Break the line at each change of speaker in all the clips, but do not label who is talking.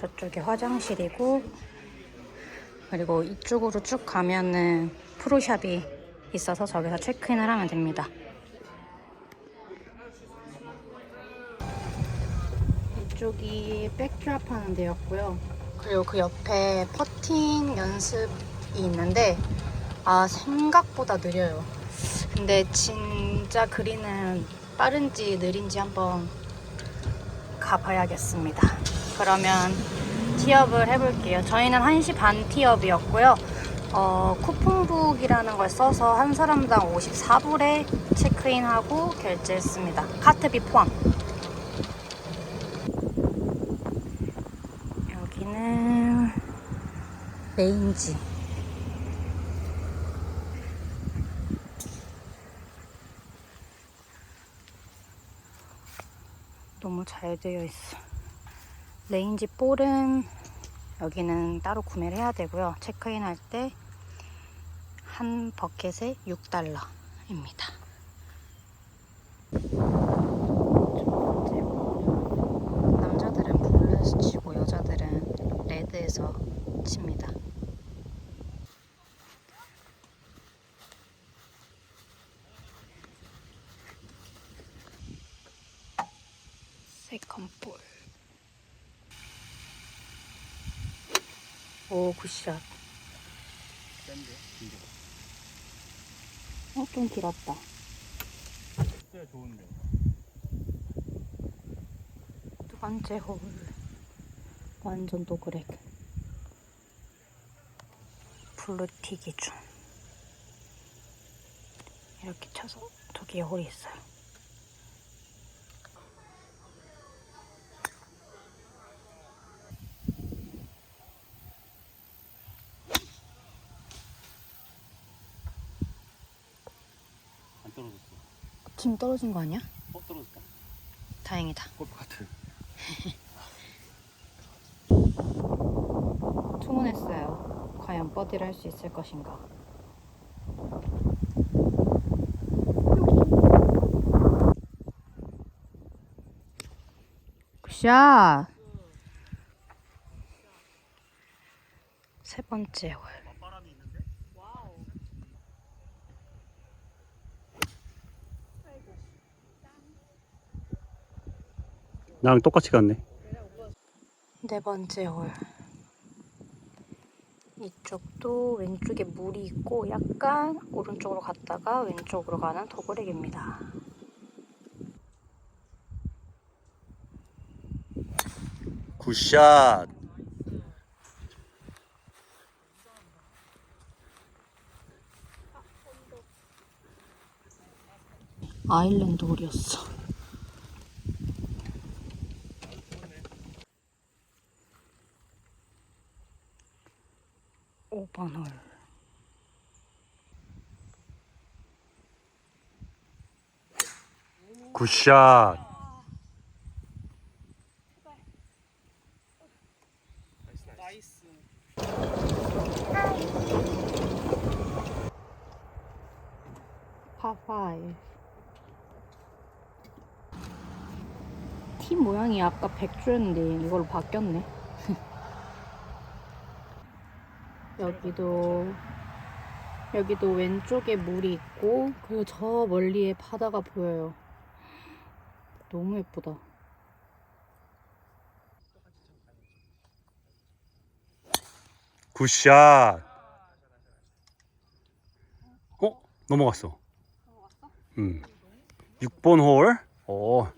저쪽에 화장실이고 그리고 이쪽으로 쭉 가면은 프로샵이 있어서 저기서 체크인을 하면 됩니다. 이쪽이 백드랍 하는 데였고요. 그리고 그 옆에 퍼팅 연습이 있는데 아 생각보다 느려요. 근데 진짜 그린은 빠른지 느린지 한번 가봐야겠습니다. 그러면 티업을 해볼게요. 저희는 1시 반 티업이었고요. 어, 쿠폰북이라는 걸 써서 한 사람당 54불에 체크인하고 결제했습니다. 카트비 포함. 여기는 레인지. 너무 잘 되어 있어. 레인지 볼은 여기는 따로 구매를 해야 되고요. 체크인 할 때 한 버켓에 6달러입니다. 남자들은 블루에서 치고 여자들은 레드에서 칩니다. 세컨 볼. 오, 굿샷.
센데?
어, 좀 길었다.
진짜 좋은데
두 번째 홀. 완전 도그렉. 블루티 기준. 이렇게 쳐서 저기에 홀이 있어요.
안 떨어졌어
지금 떨어진 거 아니야?
어 떨어졌다
다행이다.
골프 같은
주문했어요. 과연 버디를 할 수 있을 것인가? 굿샷! 세 번째 홀.
바람이 있는데? 나랑 똑같이 갔네
네 번째 홀. 이쪽도 왼쪽에 물이 있고 약간 오른쪽으로 갔다가 왼쪽으로 가는 도그렉입니다.
굿샷
아일랜드 홀이었어. 오번 홀.
굿샷
파5. 팀 모양이 아까 백주였는데 이걸로 바뀌었네. 여기도 여기도 왼쪽에 물이 있고 그리고 저 멀리에 바다가 보여요. 너무 예쁘다.
굿샷 어? 넘어갔어? 음. 6번 홀 오.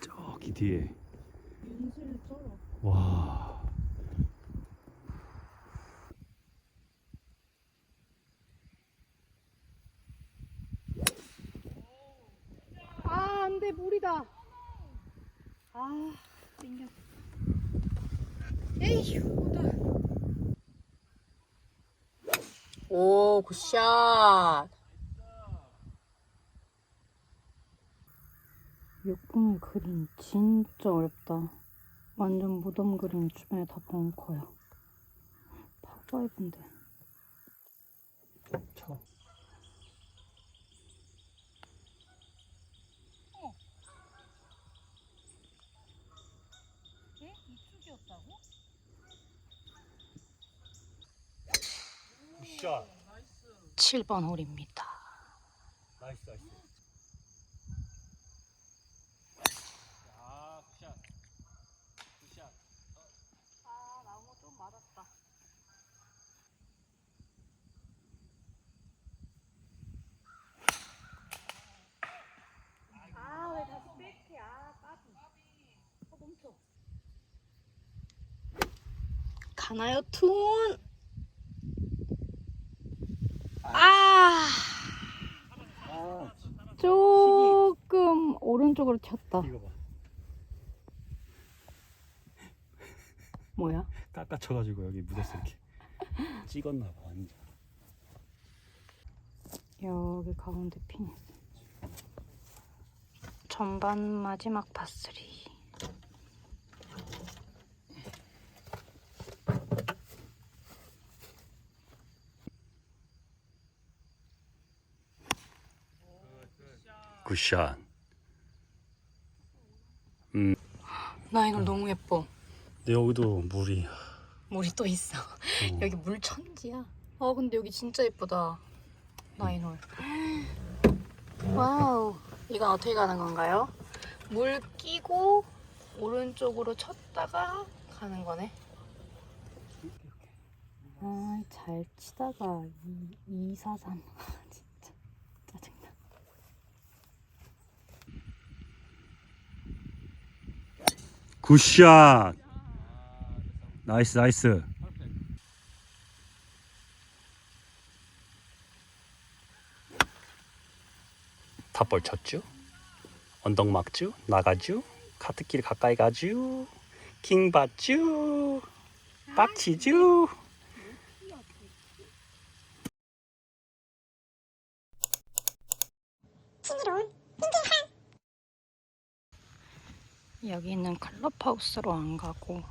저기 뒤에. 와
아, 안 돼, 물이다. 아, 땡겨. 에휴, 또. 오, 굿샷. 6번 그린 진짜 어렵다. 완전 무덤그림 주변에 다 벙커야. 파바이브인데.
차. 굿샷.
7번 홀입니다.
나이스 나이스.
가나요, 툰? 아,
아
조금 오른쪽으로 쳤다.
이거 봐.
뭐야?
깎아쳐가지고 여기 묻었어 이렇게. 찍었나 봐 완전.
여기 가운데 핀 있어. 전반 마지막 파스리.
굿샷. 음.
나이는 너무 예뻐.
근데 여기도 물이.
물이 또 있어.
어.
여기 물 천지야. 아 근데 여기 진짜 예쁘다. 나인홀. 와우. 이건 어떻게 가는 건가요? 물 끼고 오른쪽으로 쳤다가 가는 거네. 아, 잘 치다가 2, 2 4, 3. 진짜 짜증나.
굿샷. 나이스 나이스. 탑볼 쳤죠? 언덕 막죠? 나가죠? 카트길 가까이 가죠? 킹 받죠? 빡치죠?
여기는 클럽하우스로 안 가고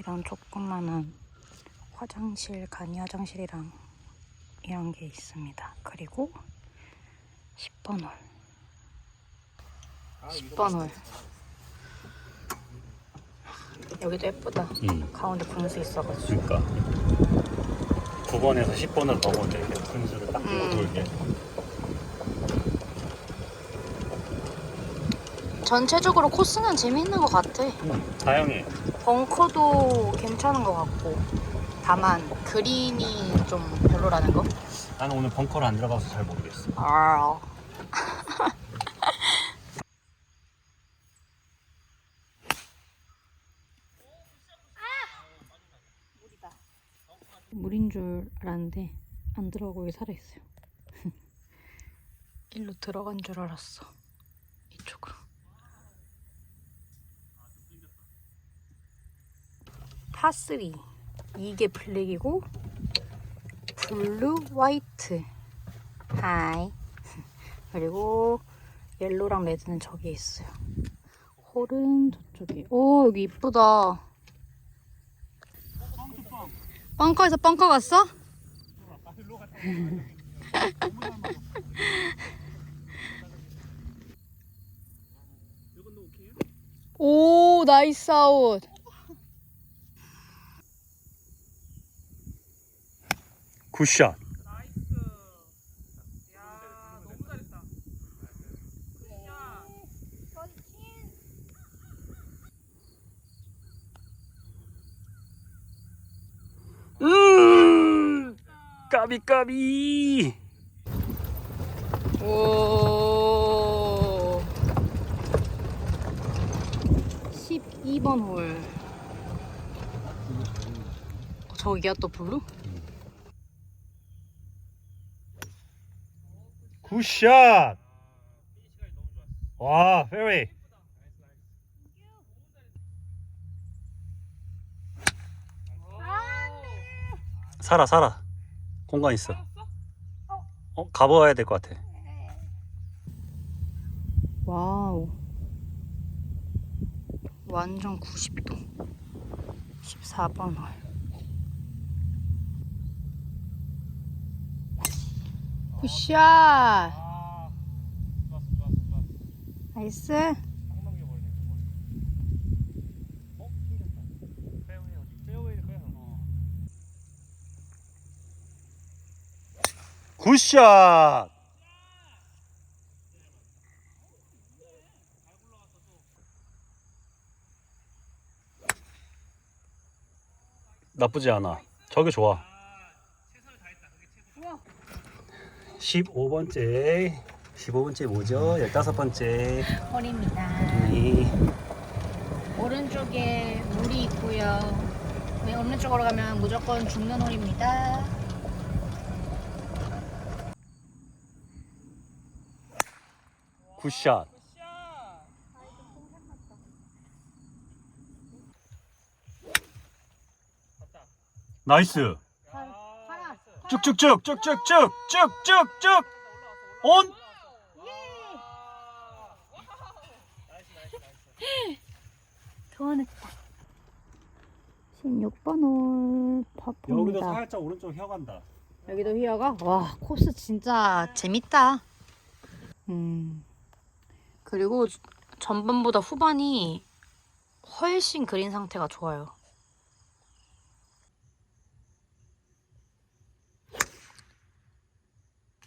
이런 조그만한 화장실, 간이 화장실이랑 이런 게 있습니다. 그리고 10번 홀. 10번 홀. 여기도 예쁘다.
응.
가운데 분수 있어가지고.
그러니까 9번에서 10번으로 넘어올 때 이렇게 분수를 딱
음.
돌게.
전체적으로 코스는 재밌는 것 같아.
응. 다양해.
벙커도 괜찮은 것 같고. 다만 그린이 좀 별로라는 거.
나는 오늘 벙커를 안 들어가서 잘 모르겠어.
아. 물인 줄 알았는데 안 들어가고 여기 살아있어요. 일로 들어간 줄 알았어. 이쪽으로. 파3 이게 블랙이고 블루 화이트. 하이. 그리고 옐로랑 레드는 저기에 있어요. 홀은 저쪽에. 오 여기 이쁘다. 벙커에서 벙커 갔어? 오 나이스 아웃
굿샷. 음, 까비 까비.
오 12번 홀 어, 저기야 또 블루?
굿샷. 와, 페어웨이. 살아 살아. 공간 있어. 어, 가봐야 될 것 같아.
와우 완전 90도 14번 홀 굿샷
아, 좋았어, 좋았어, 좋았어.
나이스
딱 넘겨버리네, 그. 어? 튕겼다. 페어웨이 어디? 페어웨이를 그냥. 어. 굿샷! 나쁘지 않아. 저게 좋아. 15번째. 15번째 뭐죠? 15번째.
홀입니다.
네.
오른쪽에 물이 있고요. 네, 오른쪽으로 가면 무조건 죽는 홀입니다.
굿샷. 나이스. 쭉쭉쭉 쭉쭉쭉 쭉쭉쭉 온.
교환했다. 16번 홀 파포입니다.
살짝 오른쪽 휘어간다.
여기도 휘어가? 와 코스 진짜 재밌다. 음 그리고 전반보다 후반이 훨씬 그린 상태가 좋아요.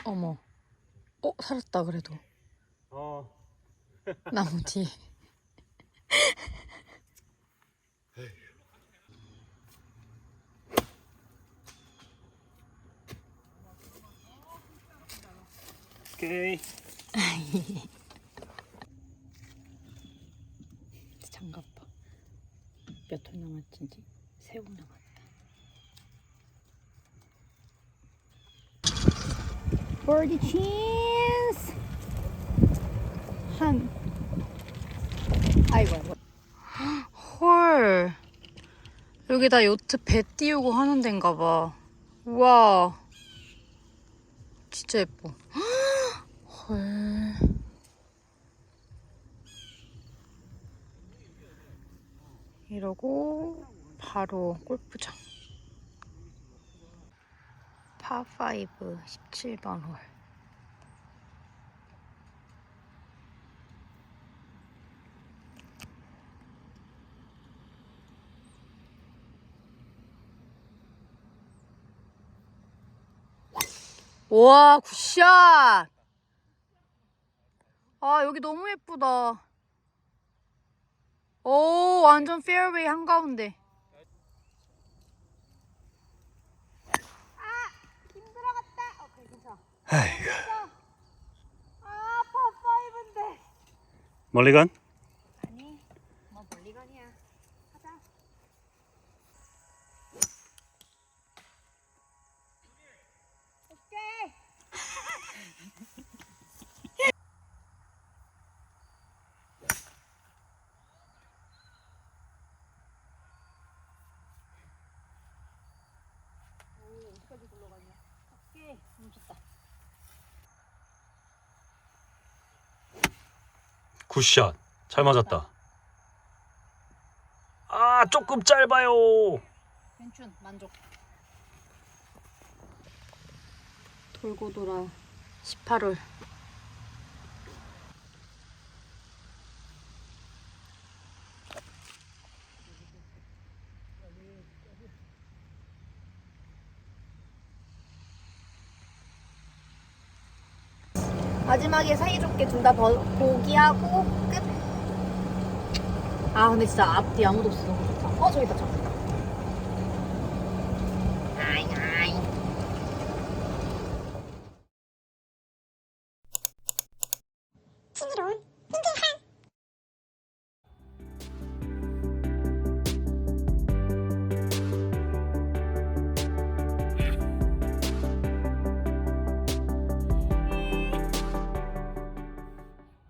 어머, 어 살았다 그래도
어.
나무 뒤.
오케이.
장갑 봐. 몇홀 남았지? 세홀 남았다. 버디 찬스! 한. 아이고, 아이고. 헐. 여기 다 요트 배 띄우고 하는 데인가 봐. 우와. 진짜 예뻐. 헐. 이러고 바로 골프장. 파5 17번 홀. 와, 굿샷! 아, 여기 너무 예쁘다. 오, 완전 페어웨이 한가운데.
아이고.
아, 파5인데.
멀리간?
아니, 뭐 멀리건이야. 하자. 오케이. 오, 어디까지 굴러가냐? 오케이, 멈췄다.
굿샷. 잘 맞았다. 아 조금 짧아요.
괜춘 만족. 돌고 돌아 18홀. 마지막에 사이좋게 둘 다 보기하고 끝. 아 근데 진짜 앞뒤 아무도 없어. 어 저기 있다 저기. 아이